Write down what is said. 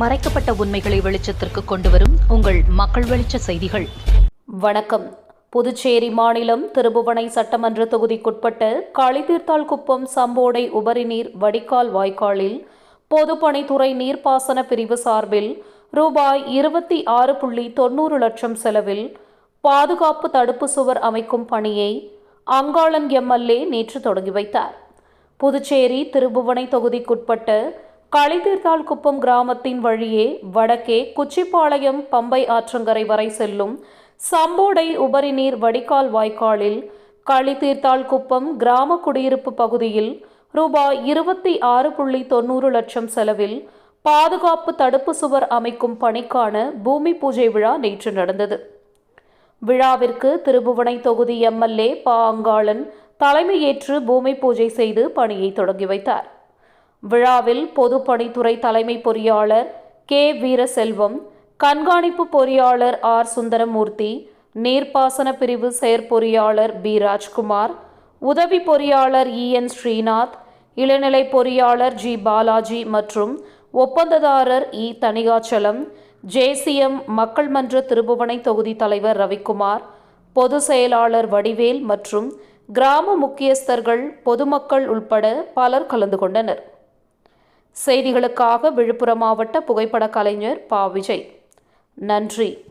மறைக்கப்பட்ட உண்மைகளை வெளிச்சத்திற்கு கொண்டுவரும் உங்கள் மக்கள் வெளிச்ச செய்திகள். வணக்கம். புதுச்சேரி மாநிலம் திருபுவனை சட்டமன்ற தொகுதிக்குட்பட்ட களித்தீர்த்தால் குப்பம் சம்போடை உபரிநீர் வடிகால் வாய்க்காலில் பொதுப்பணித்துறை நீர்ப்பாசன பிரிவு சார்பில் ரூபாய் இருபத்தி ஆறு புள்ளி தொண்ணூறு லட்சம் செலவில் பாதுகாப்பு தடுப்பு சுவர் அமைக்கும் பணியை அங்காளன் எம்எல்ஏ நேற்று தொடங்கி வைத்தார். புதுச்சேரி திருபுவனை தொகுதிக்குட்பட்ட களித்தீர்த்தால் குப்பம் கிராமத்தின் வழியே வடக்கே குச்சிப்பாளையம் பம்பை ஆற்றங்கரை வரை செல்லும் சம்போடை உபரிநீர் வடிகால் வாய்க்காலில் களித்தீர்த்தால் குப்பம் கிராம குடியிருப்பு பகுதியில் ரூபாய் இருபத்தி ஆறு புள்ளி தொண்ணூறு லட்சம் செலவில் பாதுகாப்பு தடுப்பு சுவர் அமைக்கும் பணிக்கான பூமி பூஜை விழா நேற்று நடந்தது. விழாவிற்கு திருபுவனை தொகுதி எம்எல்ஏ பா அங்காளன் தலைமையேற்று பூமி பூஜை செய்து பணியை தொடங்கி வைத்தார். விழாவில் பொதுப்பணித்துறை தலைமை பொறியாளர் கே. வீரசெல்வம் கண்காணிப்பு பொறியாளர் ஆர். சுந்தரமூர்த்தி நீர்ப்பாசன பிரிவு செயற்பொறியாளர் பி. ராஜ்குமார் உதவி பொறியாளர் இ. என். ஸ்ரீநாத் இளநிலை பொறியாளர் ஜி. பாலாஜி மற்றும் ஒப்பந்ததாரர் இ. தணிகாச்சலம் ஜேசிஎம் மக்கள் மன்ற திருபுவனை தொகுதி தலைவர் ரவிக்குமார் பொது செயலாளர் வடிவேல் மற்றும் கிராம முக்கியஸ்தர்கள் பொதுமக்கள் உள்பட பலர் கலந்து கொண்டனர். செய்திகளுக்காக விழுப்புரம் மாவட்ட புகைப்பட கலைஞர் பா. விஜய். நன்றி.